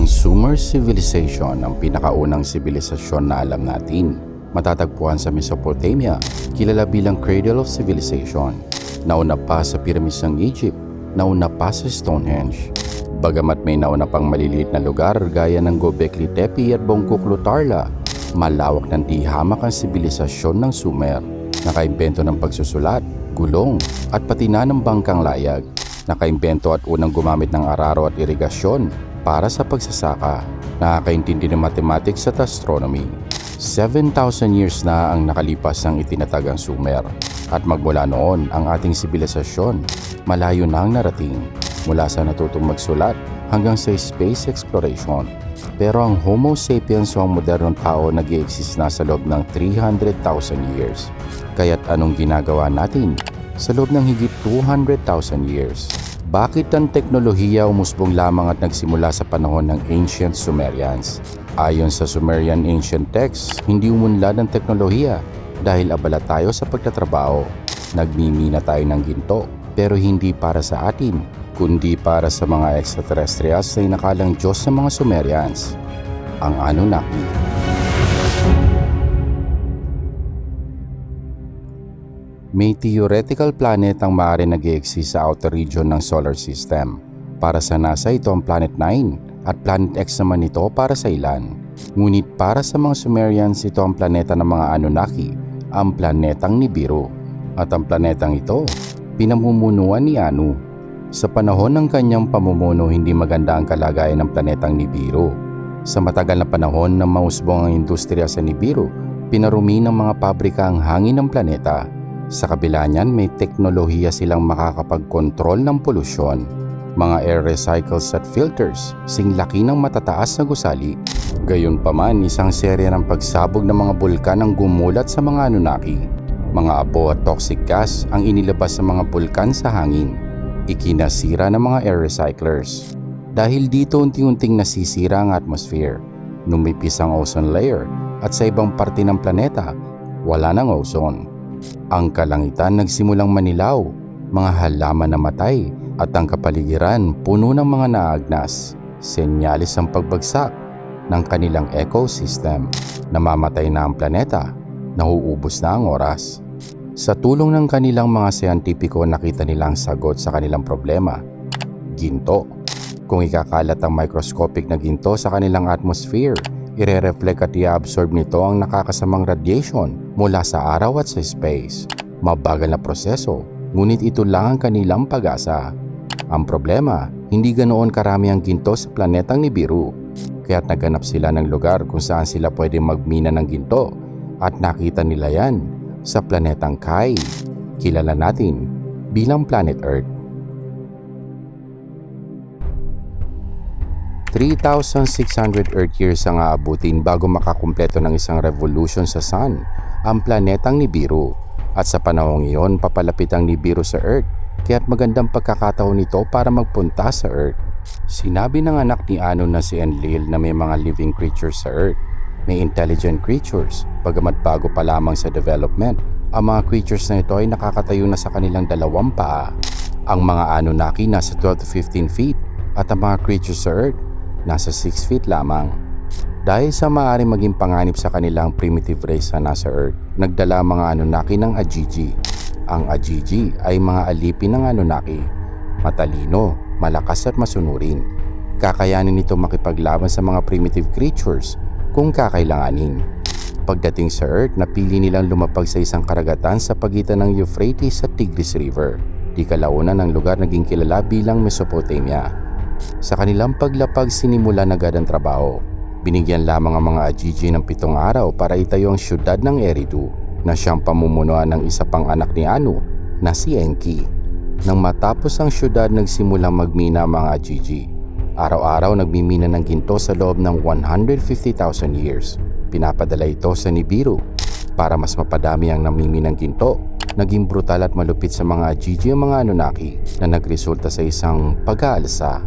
Ang Sumer Civilization ang pinakaunang sibilisasyon na alam natin. Matatagpuan sa Mesopotamia, kilala bilang Cradle of Civilization. Nauna pa sa pyramids ng Egypt, nauna pa sa Stonehenge. Bagamat may nauna pang maliliit na lugar gaya ng Gobekli Tepe at Bongkok Tarla, malawak ng di hamak ang sibilisasyon ng Sumer. Nakaimbento ng pagsusulat, gulong, at pati na ng bangkang layag. Nakaimbento at unang gumamit ng araro at irigasyon para sa pagsasaka. Nakakaintindi ng mathematics at astronomy. 7,000 years na ang nakalipas ng itinatagang Sumer. At magmula noon, ang ating sibilisasyon, malayo na ang narating. Mula sa natutong magsulat hanggang sa space exploration. Pero ang Homo sapiens o ang modernong tao nag exist na sa loob ng 300,000 years. Kaya't anong ginagawa natin sa loob ng higit 200,000 years? Bakit ang teknolohiya umusbong lamang at nagsimula sa panahon ng ancient Sumerians? Ayon sa Sumerian ancient texts, hindi umunlad ang teknolohiya dahil abala tayo sa pagtatrabaho. Nagmimina tayo ng ginto, pero hindi para sa atin, kundi para sa mga extraterrestrials na inakalang Diyos ng mga Sumerians, ang Anunnaki. May theoretical planet ang maaari nag exist sa outer region ng solar system. Para sa NASA ito ang Planet 9 at Planet X naman ito para sa ilan. Ngunit para sa mga Sumerians ito ang planeta ng mga Anunnaki, ang planetang Nibiru. At ang planetang ito, pinamumunuan ni Anu. Sa panahon ng kanyang pamumuno hindi maganda ang kalagayan ng planetang Nibiru. Sa matagal na panahon ng mausbong ang industriya sa Nibiru, pinarumi ng mga pabrika ang hangin ng planeta sa kabila niyan, may teknolohiya silang makakapagkontrol ng polusyon. Mga air recycles at filters, sing laki ng matataas na gusali. Gayunpaman, isang serya ng pagsabog ng mga bulkan ang gumulat sa mga Anunnaki. Mga abo at toxic gas ang inilabas sa mga bulkan sa hangin. Ikinasira ng mga air recyclers. Dahil dito unti-unting nasisira ang atmosphere. Numipis ang ozone layer at sa ibang parte ng planeta, wala ng ozone. Ang kalangitan nagsimulang manilaw, mga halaman na matay at ang kapaligiran puno ng mga naagnas. Senyalis ang pagbagsak ng kanilang ecosystem. Namamatay na ang planeta, nauubos na ang oras. Sa tulong ng kanilang mga siyentipiko nakita nilang sagot sa kanilang problema. Ginto. Kung ikakalat ang microscopic na ginto sa kanilang atmosphere, ire-reflect at i-absorb nito ang nakakasamang radiation mula sa araw at sa space. Mabagal na proseso, ngunit ito lang ang kanilang pag-asa. Ang problema, hindi ganoon karami ang ginto sa planetang Nibiru, kaya't naganap sila ng lugar kung saan sila pwede magmina ng ginto at nakita nila yan sa planetang Kai, kilala natin bilang Planet Earth. 3,600 Earth years ang aabutin bago makakumpleto ng isang revolution sa Sun, ang planetang Nibiru. At sa panahong iyon, papalapit ang Nibiru sa Earth, kaya't magandang pagkakataon nito para magpunta sa Earth. Sinabi ng anak ni Anon na si Enlil na may mga living creatures sa Earth. May intelligent creatures, bagamat bago pa lamang sa development. Ang mga creatures na ito ay nakakatayo na sa kanilang dalawang paa. Ang mga Anunnaki nasa 12 to 15 feet at ang mga creatures sa Earth nasa 6 feet lamang. Dahil sa maaaring maging panganib sa kanilang primitive race na nasa Earth, nagdala ang mga Anunnaki ng Ajiji. Ang Ajiji ay mga alipin ng Anunnaki. Matalino, malakas at masunurin. Kakayanin nito makipaglaban sa mga primitive creatures kung kakailanganin. Pagdating sa Earth, napili nilang lumapag sa isang karagatan sa pagitan ng Euphrates at Tigris River. Di kalaunan ng lugar naging kilala bilang Mesopotamia. Sa kanilang paglapag sinimulan agad ang trabaho. Binigyan lamang ang mga Ajiji ng pitong araw para itayo ang syudad ng Eridu na siyang pamumunuan ng isa pang anak ni Anu na si Enki. Nang matapos ang syudad nagsimulang magmina ang mga Ajiji. Araw-araw nagmimina ng ginto sa loob ng 150,000 years. Pinapadala ito sa Nibiru para mas mapadami ang namiminang ginto naging brutal at malupit sa mga Ajiji ang mga Anunnaki na nagresulta sa isang pag-aalsa.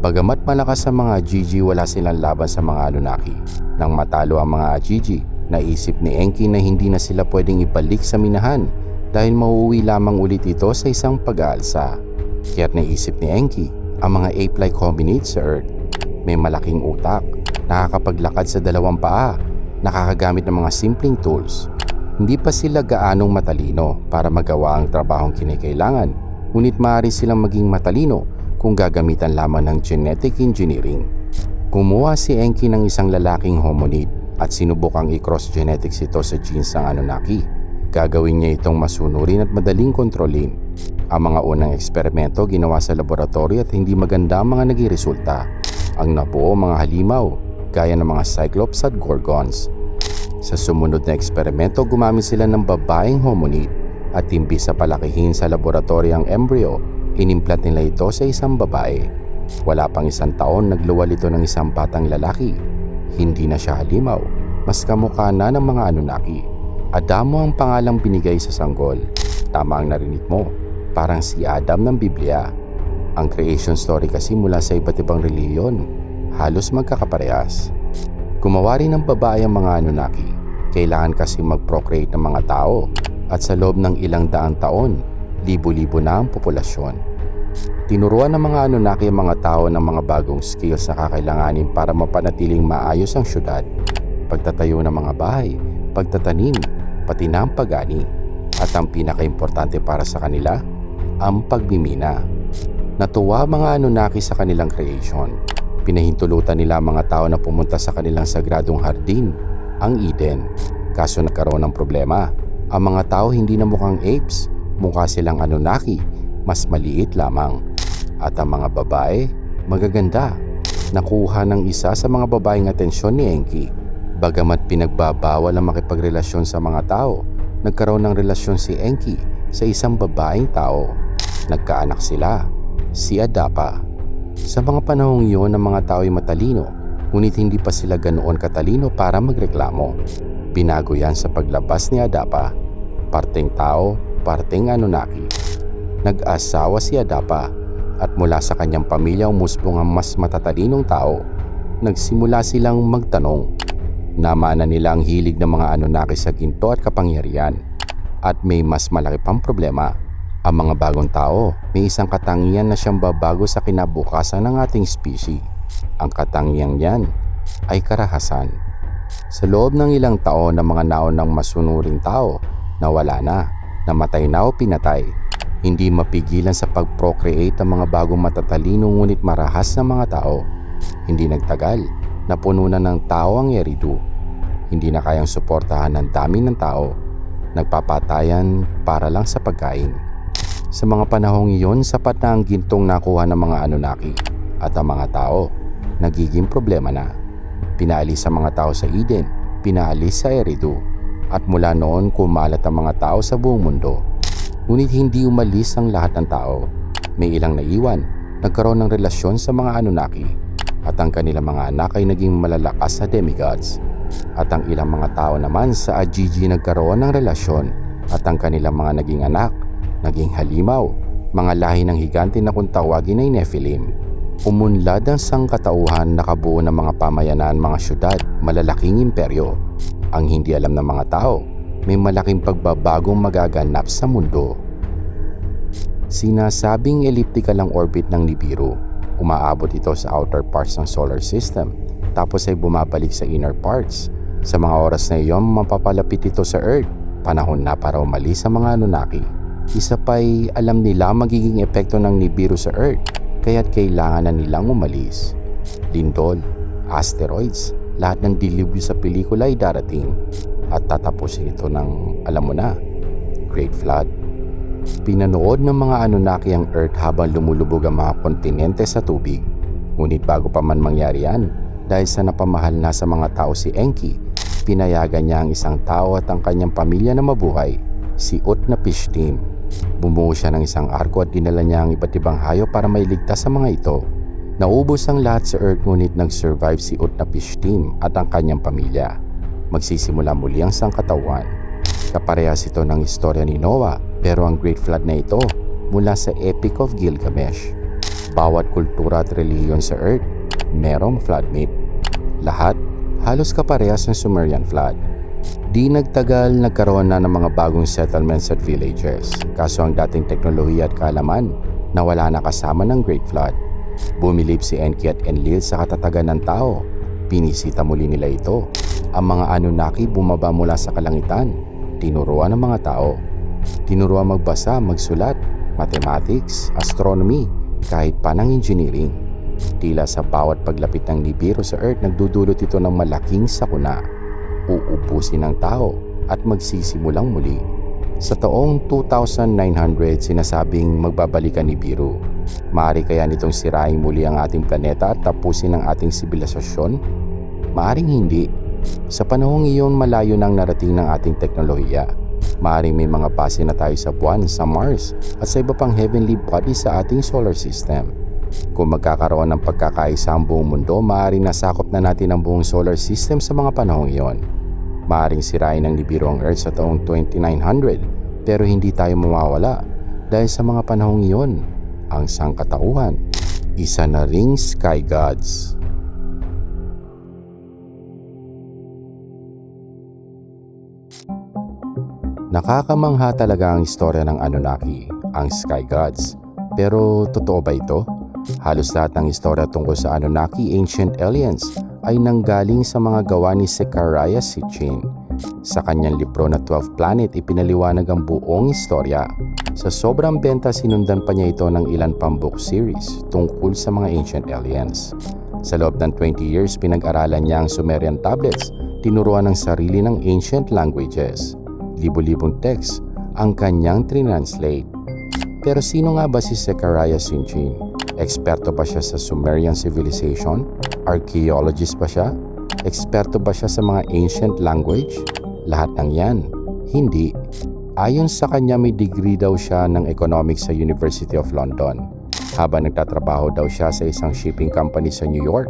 Bagamat malakas ang mga Ajiji, wala silang laban sa mga Anunnaki. Nang matalo ang mga Ajiji, naisip ni Enki na hindi na sila pwedeng ibalik sa minahan dahil mauuwi lamang ulit ito sa isang pag-aalsa. Kaya't naisip ni Enki ang mga ape-like hominids sa Earth. may malaking utak, nakakapaglakad sa dalawang paa, nakakagamit ng mga simpleng tools. Hindi pa sila gaanong matalino para magawa ang trabahong kinikailangan, ngunit maaari silang maging matalino kung gagamitan lamang ng genetic engineering. Kumuha si Enki ng isang lalaking hominid at sinubukang i-cross genetics ito sa genes ng Anunnaki. Gagawin niya itong masunurin at madaling kontrolin. Ang mga unang eksperimento ginawa sa laboratory at hindi maganda ang mga naging resulta. Ang nabuo mga halimaw, gaya ng mga cyclops at gorgons. Sa sumunod na eksperimento, gumamit sila ng babaeng hominid at imbis sa palakihin sa laboratory ang embryo, inimplant nila ito sa isang babae. Wala pang isang taon nagluwal ito ng isang batang lalaki. Hindi na siya halimaw, mas kamukha na ng mga Anunnaki. Adamo ang pangalang binigay sa sanggol. Tama ang narinig mo, parang si Adam ng Biblia. Ang creation story kasi mula sa iba't ibang reliyon, halos magkakaparehas. Gumawa rin ng babae ang mga Anunnaki. Kailangan kasi mag-procreate ng mga tao at sa loob ng ilang daang taon, libo-libo na ang populasyon. Tinuruan ng mga Anunnaki ang mga tao ng mga bagong skills na kakailanganin para mapanatiling maayos ang syudad, pagtatayo ng mga bahay, pagtatanim, pati na ang pagani. At ang pinakaimportante para sa kanila, ang pagmimina. Natuwa mga Anunnaki sa kanilang creation. Pinahintulutan nila ang mga tao na pumunta sa kanilang sagradong hardin, ang Eden. Kaso nagkaroon ng problema. Ang mga tao hindi na mukhang apes, mukha silang Anunnaki, mas maliit lamang. At ang mga babae, magaganda. Nakuha ng isa sa mga babaeng atensyon ni Enki. Bagamat pinagbabawal ang makipagrelasyon sa mga tao, nagkaroon ng relasyon si Enki sa isang babaeng tao. Nagkaanak sila, si Adapa. Sa mga panahong iyon ang mga tao ay matalino, ngunit hindi pa sila ganoon katalino para magreklamo. Binago yan sa paglabas ni Adapa. Parteng tao, parteng Anunnaki. Nag-asawa si Adapa at mula sa kanyang pamilya umusbong ang mas matatalinong tao. Nagsimula silang magtanong. Namana nila ang hilig ng mga Anunnaki sa ginto at kapangyarihan. At may mas malaki pang problema. Ang mga bagong tao, may isang katangian na siyang babago sa kinabukasan ng ating species. Ang katangiang yan ay karahasan. Sa loob ng ilang taon ng mga naon ng masunuring tao, nawala na, namatay na o pinatay, hindi mapigilan sa pag-procreate ang mga bagong matatalino ngunit marahas na mga tao. Hindi nagtagal, napuno na ng tao ang Eridu. Hindi na kayang suportahan ng dami ng tao. Nagpapatayan para lang sa pagkain. Sa mga panahong iyon, sapat na ang gintong nakuha ng mga Anunnaki at ang mga tao, nagiging problema na. Pinaalis ang mga tao sa Eden, pinaalis sa Eridu, at mula noon kumalat ang mga tao sa buong mundo. Ngunit hindi umalis ang lahat ng tao. May ilang naiwan, nagkaroon ng relasyon sa mga Anunnaki, at ang kanilang mga anak ay naging malalakas na demigods. At ang ilang mga tao naman sa Ajiji nagkaroon ng relasyon at ang kanilang mga naging anak, naging halimaw, mga lahi ng higante na kung tawagin ay Nephilim. Umunlad ang sangkatauhan na kabuo ng mga pamayanan, mga syudad, malalaking imperyo. Ang hindi alam ng mga tao, may malaking pagbabagong magaganap sa mundo. Sinasabing elliptical ang orbit ng Nibiru. Umaabot ito sa outer parts ng solar system tapos ay bumabalik sa inner parts. Sa mga oras na iyon, mapapalapit ito sa Earth. Panahon na para umalis sa mga Anunnaki. Isa pa'y alam nila magiging epekto ng Nibiru sa Earth, kaya't kailangan na nilang umalis. Lindol, asteroids, lahat ng dilubyo sa pelikula ay darating at tatapusin ito ng, alam mo na, Great Flood. Pinanood ng mga Anunnaki ang Earth habang lumulubog ang mga kontinente sa tubig. Ngunit bago pa man mangyari yan, dahil sa napamahal na sa mga tao si Enki, pinayagan niya ang isang tao at ang kanyang pamilya na mabuhay, si Utnapishtim. Bumuo siya ng isang arko at dinala niya ang iba't ibang hayo para mailigtas sa mga ito. Naubos ang lahat sa Earth ngunit nag-survive si Utnapishtim at ang kanyang pamilya. Magsisimula muli ang sangkatawan. Kaparehas ito ng istorya ni Noah pero ang Great Flood na ito mula sa Epic of Gilgamesh. Bawat kultura at reliyon sa Earth, merong flood myth. Lahat halos kaparehas ng Sumerian flood. Di nagtagal nagkaroon na ng mga bagong settlements at villages. Kaso ang dating teknolohiya at kaalaman nawala na kasama ng Great Flood. Bumilib si Enki at Enlil sa katatagan ng tao. Pinisita muli nila ito. Ang mga Anunnaki bumaba mula sa kalangitan. Tinuruan ng mga tao. Tinuruan magbasa, magsulat, mathematics, astronomy, kahit pa ng engineering. Tila sa bawat paglapit ng Nibiru sa Earth nagdudulot ito ng malaking sakuna. Uubusin ng tao at magsisimulang muli. Sa taong 2900 sinasabing magbabalikan ni Biru. Maari kaya nitong siraing muli ang ating planeta at tapusin ang ating sibilisasyon? Maaring hindi. Sa panahong iyon malayo nang narating ng ating teknolohiya. Maaring may mga base na tayo sa buwan, sa Mars at sa iba pang heavenly bodies sa ating solar system. Kung magkakaroon ng pagkakaisa ang buong mundo, maaaring nasakop na natin ang buong solar system sa mga panahong iyon. Maaring sirain ng Nibiru ang Earth sa taong 2900 pero hindi tayo mawawala dahil sa mga panahong iyon, ang sangkatauhan, isa na ring sky gods. Nakakamangha talaga ang istorya ng Anunnaki, ang Sky Gods. Pero totoo ba ito? Halos lahat ng istorya tungkol sa Anunnaki Ancient Aliens ay nanggaling sa mga gawa ni Zechariah Sitchin. Sa kanyang libro na 12 Planet, ipinaliwanag ang buong istorya. Sa sobrang benta, sinundan pa niya ito ng ilan pang book series tungkol sa mga Ancient Aliens. Sa loob ng 20 years, pinag-aralan niya ang Sumerian tablets, tinuruan ng sarili ng ancient languages. Libo-libong text ang kanyang trinanslate. Pero sino nga ba si Zechariah Sitchin? Eksperto ba siya sa Sumerian civilization? Archaeologist ba siya? Eksperto ba siya sa mga ancient language? Lahat ng yan. Hindi. Ayon sa kanya may degree daw siya ng economics sa University of London. Habang nagtatrabaho daw siya sa isang shipping company sa New York,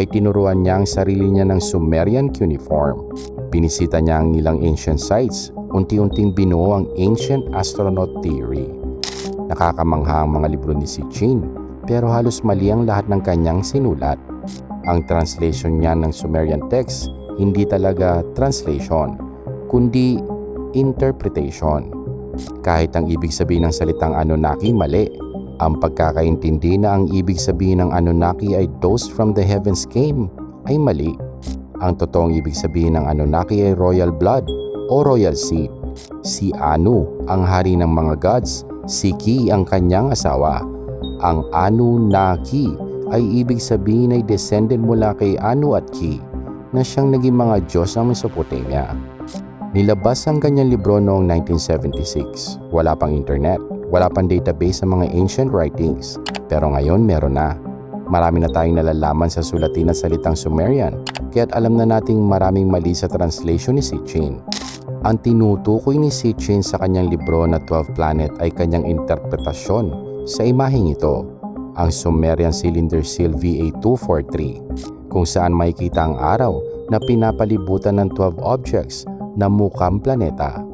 ay tinuruan niya ang sarili niya ng Sumerian cuneiform. Pinisita niya ang ilang ancient sites, unti-unting binuo ang ancient astronaut theory. Nakakamangha ang mga libro ni Sitchin, pero halos mali ang lahat ng kanyang sinulat. Ang translation niya ng Sumerian text hindi talaga translation, kundi interpretation. Kahit ang ibig sabihin ng salitang Anunnaki mali, ang pagkakaintindi na ang ibig sabihin ng Anunnaki ay those from the heavens came ay mali. Ang totoong ibig sabihin ng Anunnaki ay royal blood o royal seed. Si Anu ang hari ng mga gods, si Ki ang kanyang asawa. Ang Anunnaki ay ibig sabihin ay descended mula kay Anu at Ki na siyang naging mga Diyos ng Mesopotamia. Nilabas ang kanyang libro noong 1976. Wala pang internet, wala pang database sa mga ancient writings. Pero ngayon meron na. Marami na tayong nalalaman sa sulatin at salitang Sumerian, kaya't alam na nating maraming mali sa translation ni Sitchin. Ang tinutukoy ni Sitchin sa kanyang libro na 12 Planet ay kanyang interpretasyon sa imaheng ito, ang Sumerian Cylinder Seal VA243, kung saan makikita ang araw na pinapalibutan ng 12 objects na mukhang planeta.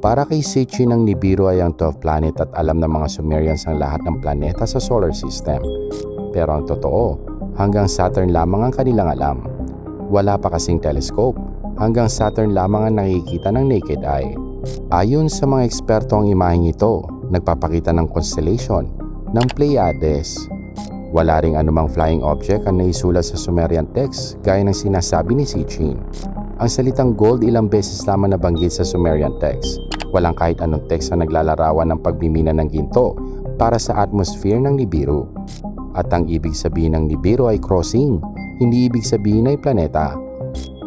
Para kay Sitchin ang Nibiru ay ang 12 planet at alam ng mga Sumerians ang lahat ng planeta sa solar system. Pero ang totoo, hanggang Saturn lamang ang kanilang alam. Wala pa kasing telescope, hanggang Saturn lamang ang nakikita ng naked eye. Ayon sa mga eksperto ang imaheng ito, nagpapakita ng constellation ng Pleiades. Wala ring anumang flying object ang naisulat sa Sumerian text gaya ng sinasabi ni Sitchin. Ang salitang gold ilang beses lamang nabanggit sa Sumerian text. Walang kahit anong text na naglalarawan ng pagbimina ng ginto para sa atmosphere ng Nibiru. At ang ibig sabihin ng Nibiru ay crossing, hindi ibig sabihin ay planeta.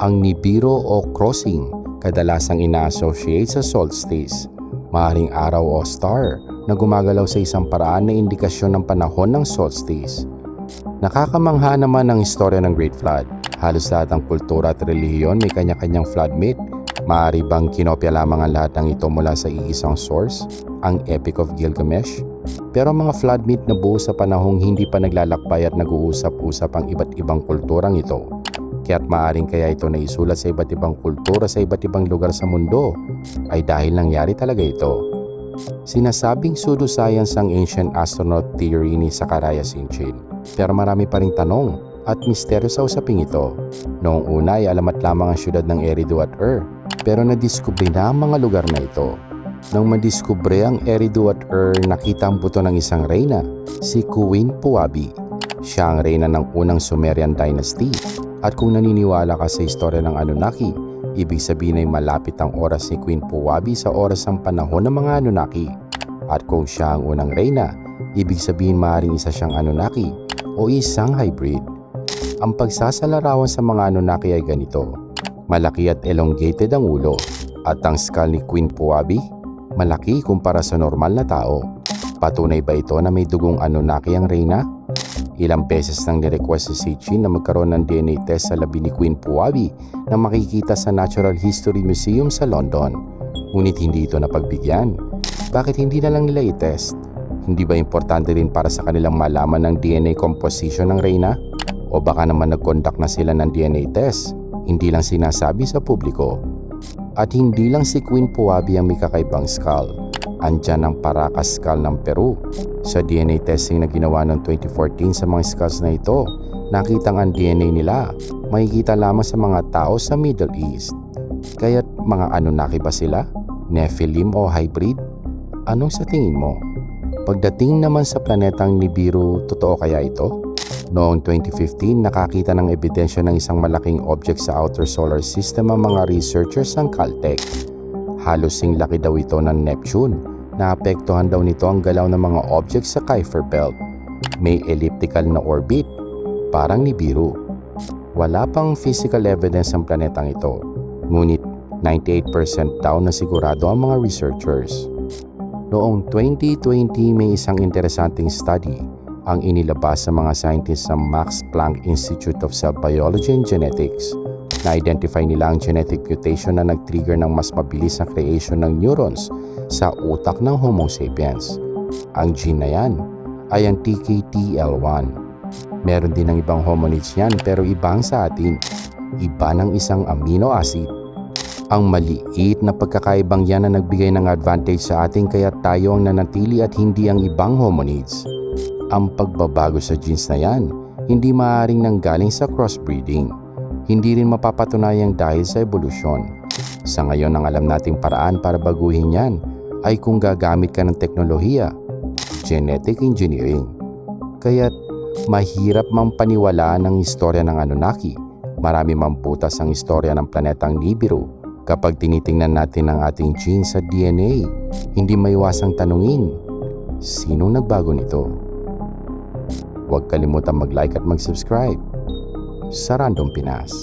Ang Nibiru o crossing kadalasang ina-associate sa solstice, maaaring araw o star na gumagalaw sa isang paraan na indikasyon ng panahon ng solstice. Nakakamangha naman ang istorya ng Great Flood. Halos lahat ng kultura at relihiyon may kanya-kanyang flood myth. Maaari bang kinopya lamang ang lahat ng ito mula sa iisang source, ang Epic of Gilgamesh? Pero mga flood myth na buo sa panahong hindi pa naglalakbay at nag-uusap-usap ang iba't ibang kulturang ito. Kaya't maaaring kaya ito na isulat sa iba't ibang kultura sa iba't ibang lugar sa mundo ay dahil nangyari talaga ito. Sinasabing pseudoscience ang ancient astronaut theory ni Zachariah Sitchin. Pero marami pa ring tanong at misteryo sa usaping ito. Noong una ay alamat lamang ang syudad ng Eridu at Ur, pero nadiskubre na ang mga lugar na ito. Nang madiskubre ang Eridu at Ur, nakita ang buto ng isang reyna, si Queen Puabi. Siya ang reyna ng unang Sumerian dynasty at kung naniniwala ka sa istorya ng Anunnaki, ibig sabihin ay malapit ang oras ni Queen Puwabi sa oras ng panahon ng mga Anunnaki. At kung siya ang unang reyna, ibig sabihin maaaring isa siyang Anunnaki o isang hybrid. Ang pagsasalarawan sa mga Anunnaki ay ganito. Malaki at elongated ang ulo at ang skull ni Queen Puwabi malaki kumpara sa normal na tao. Patunay ba ito na may dugong Anunnaki ang reyna? Ilang beses nang nirequest si Sitchin na magkaroon ng DNA test sa labi ni Queen Puwabi na makikita sa Natural History Museum sa London. Ngunit hindi ito napagbigyan. Bakit hindi na lang nila i-test? Hindi ba importante rin para sa kanilang malaman ng DNA composition ng reyna? O baka naman nag-conduct na sila ng DNA test, hindi lang sinasabi sa publiko. At hindi lang si Queen Puwabi ang may kakaibang skull. Andyan ang Paracas skull ng Peru. Sa DNA testing na ginawa noong 2014 sa mga skulls na ito, nakitang ang DNA nila makikita lamang sa mga tao sa Middle East. Kaya't mga Anunnaki ba sila? Nephilim o hybrid? Anong sa tingin mo? Pagdating naman sa planetang Nibiru, totoo kaya ito? Noong 2015, nakakita ng ebidensya ng isang malaking object sa outer solar system ang mga researchers ng Caltech. Halos sing laki daw ito ng Neptune. Naapektuhan daw nito ang galaw ng mga object sa Kuiper Belt. May elliptical na orbit, parang Nibiru. Wala pang physical evidence ang planetang ito. Ngunit 98% daw na sigurado ang mga researchers. Noong 2020 may isang interesanting study ang inilabas sa mga scientists sa Max Planck Institute of Cell Biology and Genetics. Na-identify nila ang genetic mutation na nag-trigger ng mas mabilis na creation ng neurons sa utak ng Homo sapiens. Ang gene na yan ay ang TKTL1. Meron din ng ibang hominids yan pero ibang sa atin. Iba ng isang amino acid. Ang maliit na pagkakaibang yan na nagbigay ng advantage sa atin kaya tayo ang nanatili at hindi ang ibang hominids. Ang pagbabago sa genes na yan, hindi maaaring nanggaling sa crossbreeding. Hindi rin mapapatunayang dahil sa evolusyon. Sa ngayon ang alam nating paraan para baguhin yan ay kung gagamit ka ng teknolohiya, genetic engineering. Kaya't mahirap mang paniwalaan ang istorya ng Anunnaki. Marami mang butas ang istorya ng planetang Nibiru. Kapag tinitingnan natin ang ating genes sa DNA, hindi maiwasang tanungin, sino nagbago nito? Huwag kalimutan mag-like at mag-subscribe sa Random Pinas.